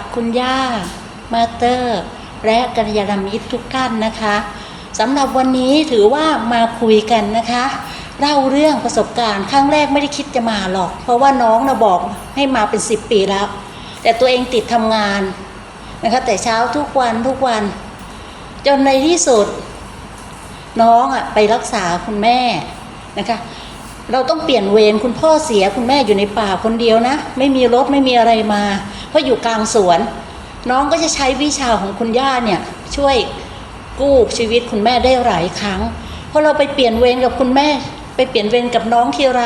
บคุณย่ามาเตอร์ และกัลยาณมิตรทุกท่านนะคะสำหรับวันนี้ถือว่ามาคุยกันนะคะเล่าเรื่องประสบการณ์ครั้งแรกไม่ได้คิดจะมาหรอก เพราะว่าน้องนะบอกให้มาเป็นสิบปีแล้ว แต่ตัวเองติดทำงานนะคะแต่เช้าทุกวันทุกวัน จนในที่สุด น้องอะไปรักษาคุณแม่นะคะ เราต้องเปลี่ยนเวรคุณพ่อเสียคุณแม่อยู่ในป่าคนเดียวนะ ไม่มีรถไม่มีอะไรมา เพราะอยู่กลางสวน น้องก็จะใช้วิชาของคุณย่าเนี่ยช่วยกู้ชีวิตคุณแม่ได้หลายครั้งพอเราไปเปลี่ยนเวรกับคุณแม่ ไปเปลี่ยนเวรกับน้องทีไร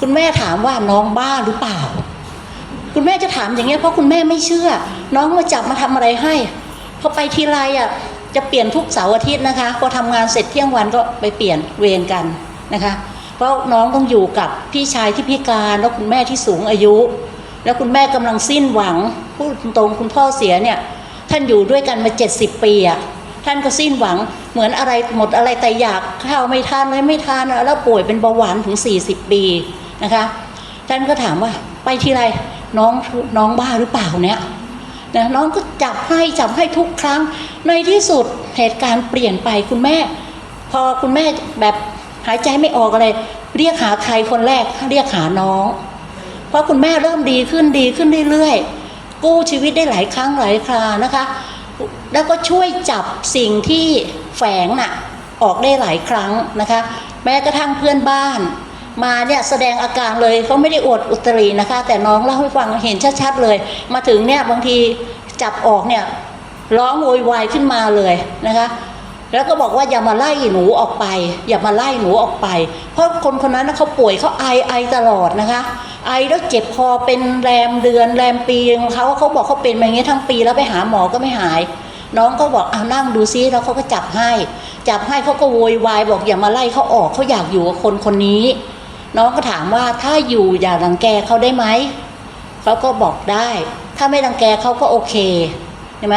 คุณแม่ถามว่าน้องบ้าหรือเปล่า คุณแม่จะถามอย่างเงี้ยเพราะคุณแม่ไม่เชื่อ น้องมาจับมาทำอะไรให้พอไปทีไรอะจะเปลี่ยนทุกเสาร์อาทิตย์นะคะพอทำงานเสร็จเที่ยงวันก็ไปเปลี่ยนเวรกันนะคะ เพราะน้องต้องอยู่กับพี่ชายที่พิการแล้วคุณแม่ที่สูงอายุ แล้วคุณแม่กำลังสิ้นหวังพูดตรงๆคุณพ่อเสียเนี่ยท่านอยู่ด้วยกันมาเจ็ดสิบปีอะท่านก็สิ้นหวังเหมือนอะไรหมดอะไรแต่อยากข้าวไม่ทานอะไรไม่ทานแล้วป่วยเป็นเบาหวานถึง 40 ปีนะคะท่านก็ถามว่าไปทีไรน้องน้องบ้าหรือเปล่าเนี่ยนะน้องก็จับให้จับให้ทุกครั้งในที่สุดเหตุการณ์เปลี่ยนไปคุณแม่ พอคุณแม่แบบ หายใจไม่ออกอะไร เรียกหาใครคนแรกเรียกหาน้อง เพราะคุณแม่เริ่มดีขึ้นดีขึ้นเรื่อยๆกู้ชีวิตได้หลายครั้งหลายครานะคะ แล้วก็ช่วยจับสิ่งที่แฝงน่ะออกได้หลายครั้งนะคะ แม้กระทั่งเพื่อนบ้าน มาเนี่ยแสดงอาการเลยเขาไม่ได้อวดอุตรินะคะ แต่น้องเล่าให้ฟังเห็นชัดๆเลย มาถึงเนี่ยบางทีจับออกเนี่ยร้องโวยวายขึ้นมาเลยนะคะ แล้วก็บอกว่าอย่ามาไล่หนูออกไป อย่ามาไล่หนูออกไป เพราะคนคนนั้นเขาป่วยเขาไอไอตลอดนะคะ ไอแล้วเจ็บคอเป็นแรมเดือนแรมปีของเขาเขาบอกเขาเป็นมาอย่างนี้ทั้งปีแล้วไปหาหมอก็ไม่หาย น้องก็บอกเอานั่งดูซิแล้วเขาก็จับให้ จับให้เขาก็โวยวายบอกอย่ามาไล่เขาออกเขาอยากอยู่กับคนคนนี้ น้องก็ถามว่าถ้าอยู่อย่ารังแกเขาได้ไหมเขาก็บอกได้ ถ้าไม่รังแกเขาก็โอเคเห็นไหม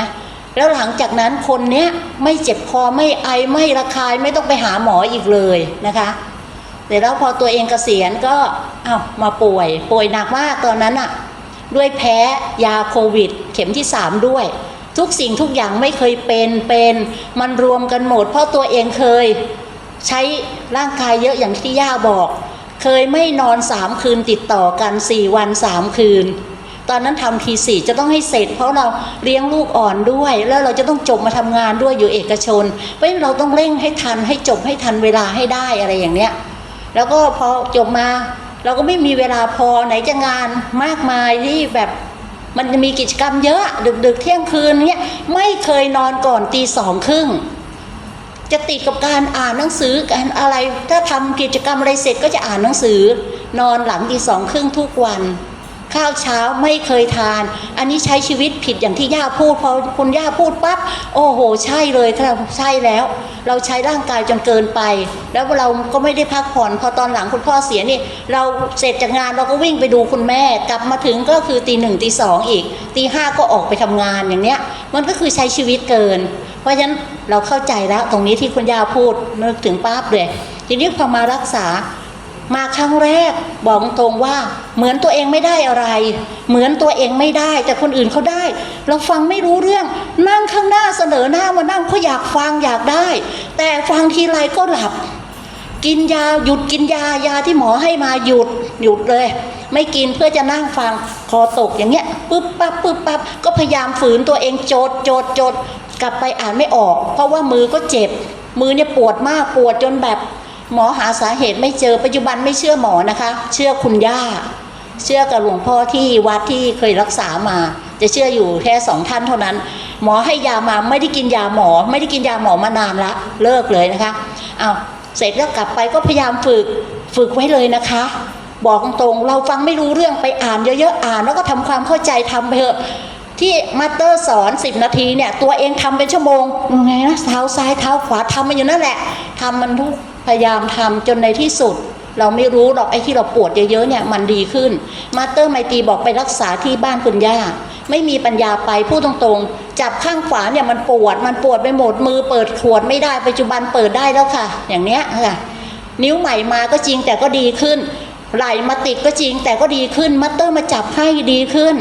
แล้วหลังจากนั้นคนเนี้ยไม่เจ็บคอไม่ไอไม่ระคายไม่ต้องไปหาหมออีกเลยนะคะแต่แล้วพอตัวเองเกษียณก็อ้าวมาป่วย ป่วยหนักมากตอนนั้นอะด้วยแพ้ยาโควิด เข็มที่สามด้วย ทุกสิ่งทุกอย่างไม่เคยเป็นเป็นมันรวมกันหมด เพราะตัวเองเคยใช้ร่างกายเยอะอย่างที่ย่าบอก เคยไม่นอนสามคืนติดต่อกันสี่วันสามคืน ตอนนั้นทำทีสี่จะต้องให้เสร็จ เพราะเราเลี้ยงลูกอ่อนด้วย แล้วเราจะต้องจบมาทำงานด้วยอยู่เอกชน เพราะฉะนั้นเราต้องเร่งให้ทันให้จบให้ทันเวลาให้ได้อะไรอย่างเนี้ยแล้วก็พอจบมาเราก็ไม่มีเวลาพอไหนจะงานมากมายที่แบบมันจะมีกิจกรรมเยอะ ดึกๆเที่ยงคืนเนี้ยไม่เคยนอนก่อนตีสองครึ่งจะติดกับการอ่านหนังสือการอะไรถ้าทำกิจกรรมอะไรเสร็จก็จะอ่านหนังสือนอนหลังตีสองครึ่งทุกวัน ข้าวเช้าไม่เคยทาน อันนี้ใช้ชีวิตผิดอย่างที่ย่าพูดพอคุณย่าพูดปั๊บโอ้โห ใช่เลยครับใช่แล้ว เราใช้ร่างกายจนเกินไป แล้วเราก็ไม่ได้พักผ่อนพอตอนหลังคุณพ่อเสียนี่ เราเสร็จจากงานเราก็วิ่งไปดูคุณแม่ กลับมาถึงก็คือตีหนึ่งตีสองอีกตีห้าก็ออกไปทำงานอย่างเนี้ย มันก็คือใช้ชีวิตเกิน เพราะฉะนั้นเราเข้าใจแล้วตรงนี้ที่คุณย่าพูดนึกถึงปั๊บเลยทีนี้พอมารักษา มาครั้งแรกบอกตรงว่า เหมือนตัวเองไม่ได้อะไร เหมือนตัวเองไม่ได้ แต่คนอื่นเขาได้ เราฟังไม่รู้เรื่อง นั่งข้างหน้าเสนอหน้ามานั่งเขาอยากฟังอยากได้ แต่ฟังทีไรก็หลับ กินยาหยุดกินยายาที่หมอให้มาหยุดหยุดเลย ไม่กินเพื่อจะนั่งฟังคอตกอย่างเงี้ยปึ๊บปั๊บปึ๊บปั๊บก็พยายามฝืนตัวเองโจดโจดโจดกลับไปอ่านไม่ออก เพราะว่ามือก็เจ็บ มือเนี่ยปวดมากปวดจนแบบ หมอหาสาเหตุไม่เจอปัจจุบันไม่เชื่อหมอนะคะ เชื่อคุณย่า เชื่อกับหลวงพ่อที่วัดที่เคยรักษามา จะเชื่ออยู่แค่สองท่านเท่านั้น หมอให้ยามาไม่ได้กินยาหมอ ไม่ได้กินยาหมอมานานละเลิกเลยนะคะเอาเสร็จแล้วกลับไปก็พยายามฝึกฝึกไว้เลยนะคะ บอกตรงๆเราฟังไม่รู้เรื่องไปอ่านเยอะๆอ่าน แล้วก็ทำความเข้าใจทำไปเถอะที่มาสเตอร์สอน 10 นาทีเนี่ย ตัวเองทำเป็นชั่วโมงยังไงนะเท้าซ้ายเท้าขวาทำมันอยู่นั่นแหละทำมันทุก พยายามทำจนในที่สุด เราไม่รู้หรอกไอ้ที่เราปวดเยอะๆเนี่ยมันดีขึ้น มาสเตอร์ไมตรีบอกไปรักษาที่บ้านคุณย่า ไม่มีปัญญาไปพูดตรงๆ จับข้างขวาเนี่ยมันปวด มันปวดไปหมดมือเปิดขวดไม่ได้ปัจจุบันเปิดได้แล้วค่ะ อย่างเนี้ยค่ะนิ้วใหม่มาก็จริงแต่ก็ดีขึ้น ไหลมาติดก็จริงแต่ก็ดีขึ้นมัตเตอร์มาจับให้ดีขึ้น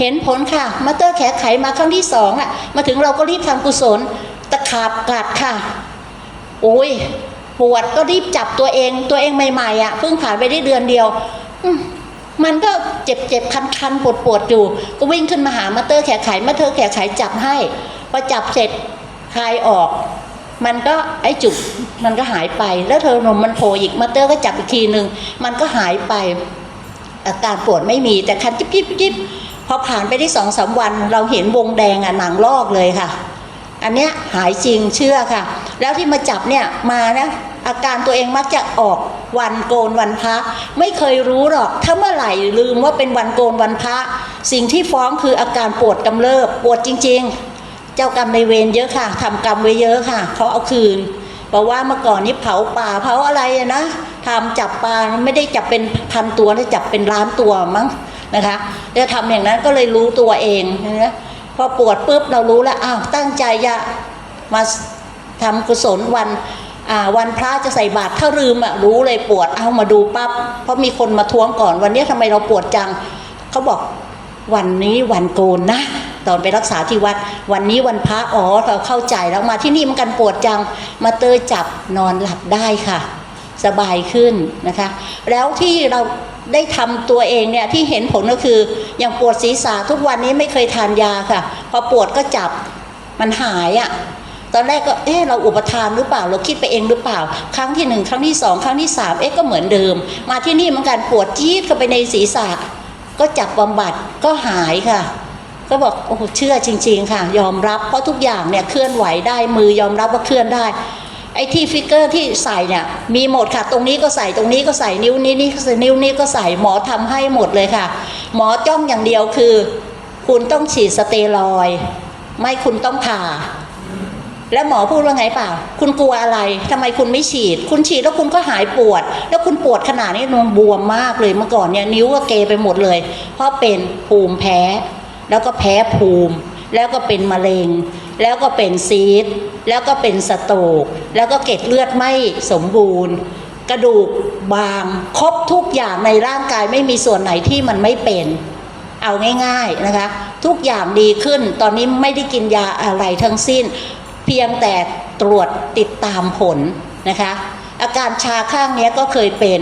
เห็นผลค่ะมาเตอร์แขไขมาครั้งที่สองอะมาถึงเราก็รีบทำกุศลตะขาบกัดค่ะโอ้ย ปวดก็รีบจับตัวเองตัวเองใหม่ๆอะเพิ่งผ่านไปได้เดือนเดียวมันก็เจ็บเจ็บคันคันปวดปวดๆอยู่ ก็วิ่งขึ้นมาหามาเตอร์แขไขมาเตอร์แขไขจับให้พอจับเสร็จคลายออก มันก็ไอ้จุกมันก็หายไป แล้วเธอนมมันโผล่อีกมาเตอร์ก็จับอีกทีหนึ่งมันก็หายไป อาการปวดไม่มีแต่คันจิบจิบจิบพอผ่านไปได้สองสามวัน เราเห็นวงแดงอะหนังลอกเลยค่ะ อันเนี้ยหายจริงเชื่อค่ะ แล้วที่มาจับเนี่ยมานะ อาการตัวเองมักจะออกวันโกนวันพระ ไม่เคยรู้หรอก ถ้าเมื่อไหร่ลืมว่าเป็นวันโกนวันพระ สิ่งที่ฟ้องคืออาการปวดกำเริบปวดจริง ๆ เจ้ากรรมในเวรเยอะค่ะทำกรรมไว้เยอะค่ะเขาเอาคืนบอกว่าเมื่อก่อนนี้เผาป่าเผาอะไรนะทำจับปลาไม่ได้จับเป็นพันตัวนะจับเป็นล้านตัวมั้งนะคะแล้วทำอย่างนั้นก็เลยรู้ตัวเองนะพอปวดปุ๊บเรารู้แล้วอ้าวตั้งใจจะมาทำกุศลวัน วันพระจะใส่บาตรถ้าลืมอะรู้เลยปวดเอามาดูปั๊บเพราะมีคนมาท้วงก่อนวันนี้ทำไมเราปวดจังเขาบอกวันนี้วันโกนนะตอนไปรักษาที่วัด วันนี้วันพระอ๋อเราเข้าใจแล้วมาที่นี่มันกันปวดจังมาเตยจับนอนหลับได้ค่ะ สบายขึ้นนะคะ แล้วที่เราได้ทำตัวเองเนี่ยที่เห็นผลก็คืออย่างปวดศีรษะทุกวันนี้ไม่เคยทานยาค่ะ พอปวดก็จับมันหายอะ่ะ ตอนแรกก็เอ๊ะเราอุปทานหรือเปล่า เราคิดไปเองหรือเปล่า ครั้งที่หนึ่งครั้งที่สองครั้งที่สามเอ๊ะก็เหมือนเดิม มาที่นี่เหมือนกันปวดจี๊ดเข้าไปในศีรษะ ก็จับบำบัดก็หายค่ะก็บอกโอ้โหเชื่อจริง ๆ ค่ะ ยอมรับเพราะทุกอย่างเนี่ยเคลื่อนไหวได้มือยอมรับว่าเคลื่อนได้ไอ้ที่ฟิกเกอร์ที่ใส่เนี่ยมีหมดค่ะ ตรงนี้ก็ใส่ตรงนี้ก็ใส่นิ้วนี้นี่นิ้วนี้ก็ใส่หมอทำให้หมดเลยค่ะ หมอจ้องอย่างเดียวคือ คุณต้องฉีดสเตียรอยด์ไม่คุณต้องผ่า แล้วหมอพูดว่าไงเปล่า คุณกลัวอะไรทำไมคุณไม่ฉีด คุณฉีดแล้วคุณก็หายปวด แล้วคุณปวดขนาดนี้นวมบวมมากเลยเมื่อก่อนเนี่ยนิ้วก็เกไปหมดเลย เพราะเป็นภูมิแพ้ แล้วก็แพ้ภูมิ แล้วก็เป็นมะเร็ง แล้วก็เป็นซีดแล้วก็เป็นสโตกแล้วก็เกล็ดเลือดไม่สมบูรณ์ กระดูกบางครบทุกอย่างในร่างกายไม่มีส่วนไหนที่มันไม่เป็นเอาง่าย ๆนะคะ ทุกอย่างดีขึ้นตอนนี้ไม่ได้กินยาอะไรทั้งสิ้น พียงแต่ตรวจติดตามผลนะคะ อาการชาข้างนี้ก็เคยเป็น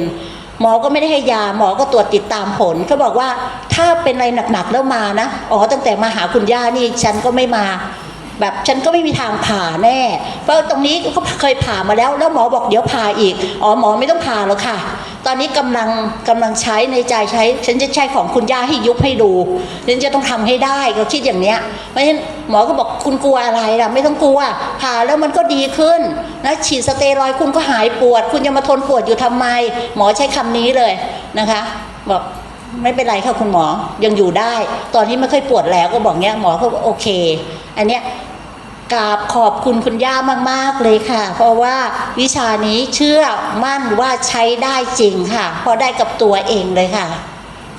หมอก็ไม่ได้ให้ยาหมอก็ตรวจติดตามผลเขาบอกว่าถ้าเป็นอะไรหนักๆแล้วมานะอ๋อตั้งแต่มาหาคุณย่านี่ฉันก็ไม่มา แบบฉันก็ไม่มีทางผ่าแน่ เพราะตรงนี้ก็เคยผ่ามาแล้ว แล้วหมอบอกเดี๋ยวผ่าอีกอ๋อหมอไม่ต้องผ่าแล้วค่ะ ตอนนี้กำลังกำลังใช้ในใจใช้ ฉันจะใช้ของคุณย่าให้ยุบให้ดูฉันจะต้องทำให้ได้ก็คิดอย่างเนี้ยเพราะฉะนั้นหมอก็บอกคุณกลัวอะไรล่ะ ไม่ต้องกลัวผ่าแล้วมันก็ดีขึ้นนะฉีดสเตียรอยคุณก็หายปวด คุณจะมาทนปวดอยู่ทำไม หมอใช้คำนี้เลยนะคะบอกไม่เป็นไรค่ะคุณหมอยังอยู่ได้ ตอนนี้ไม่เคยปวดแล้วก็บอกเนี้ยหมอก็โอเค อันเนี้ย กราบขอบคุณคุณย่ามาก ๆ เลยค่ะ เพราะว่าวิชานี้เชื่อมั่นว่าใช้ได้จริงค่ะ เพราะได้กับตัวเองเลยค่ะ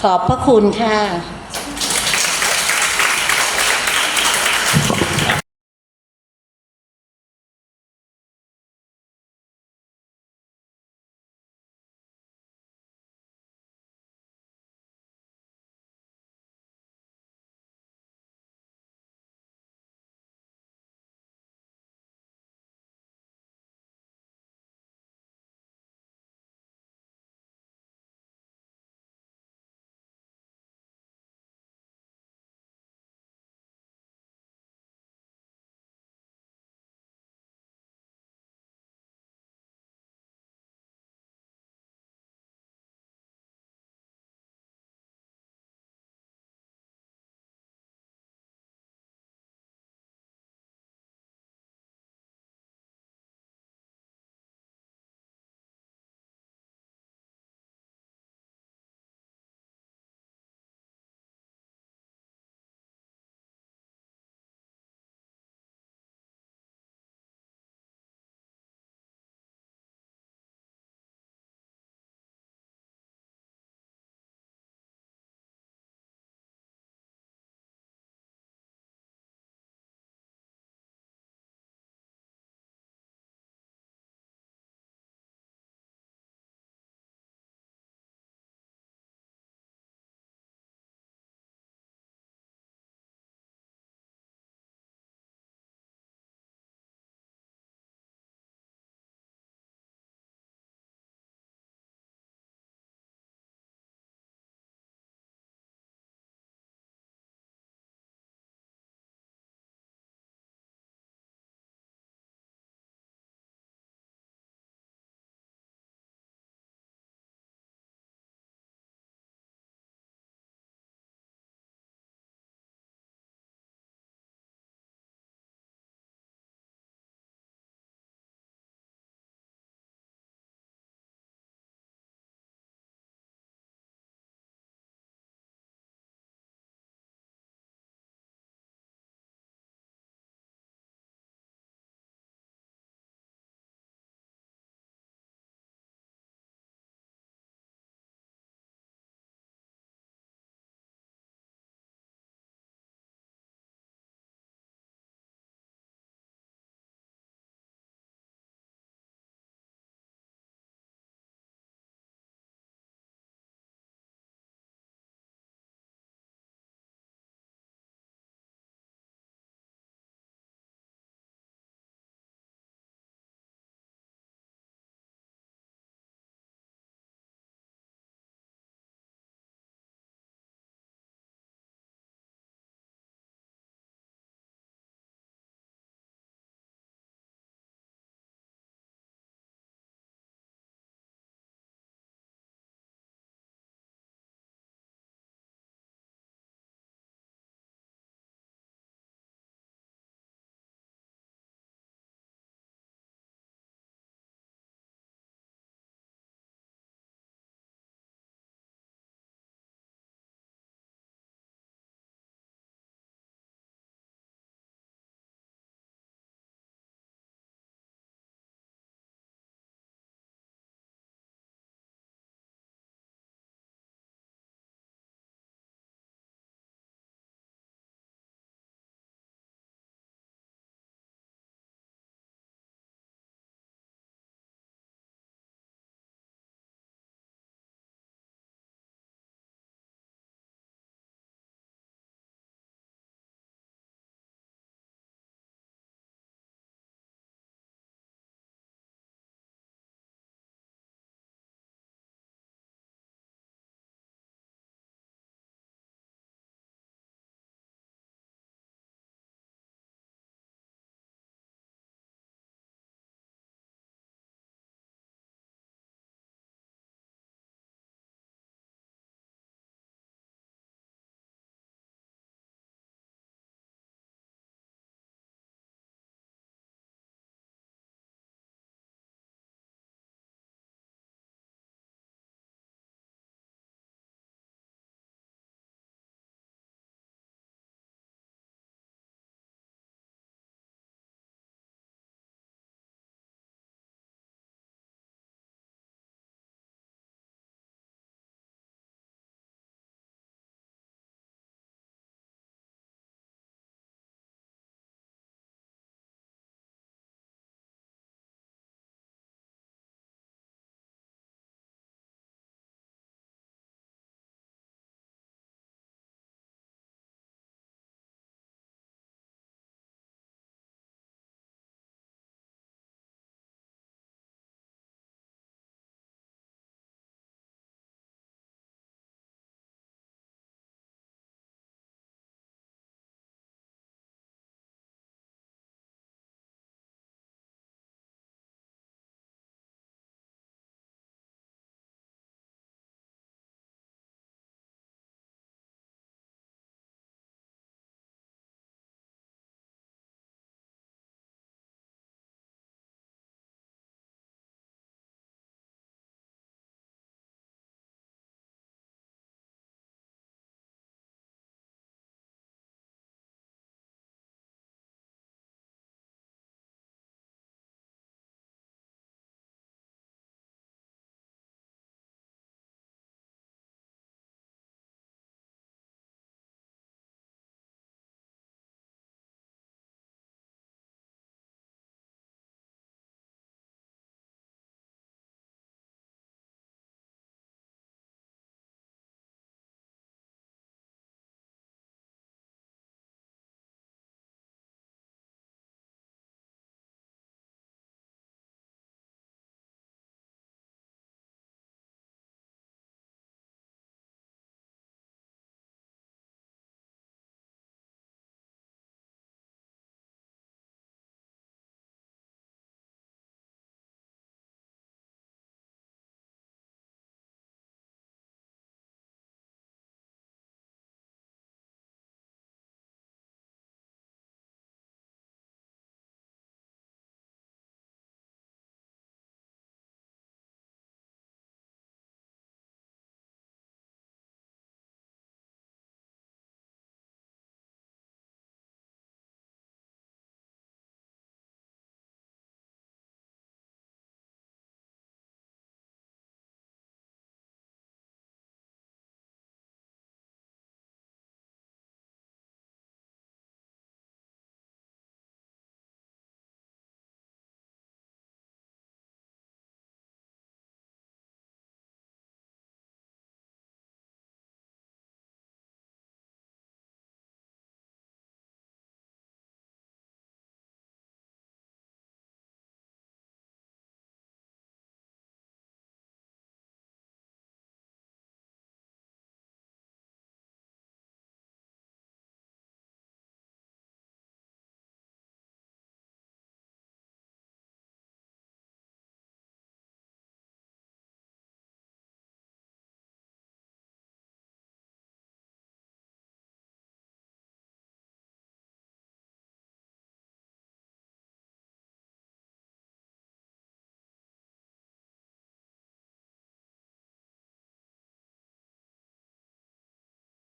ขอบพระคุณค่ะ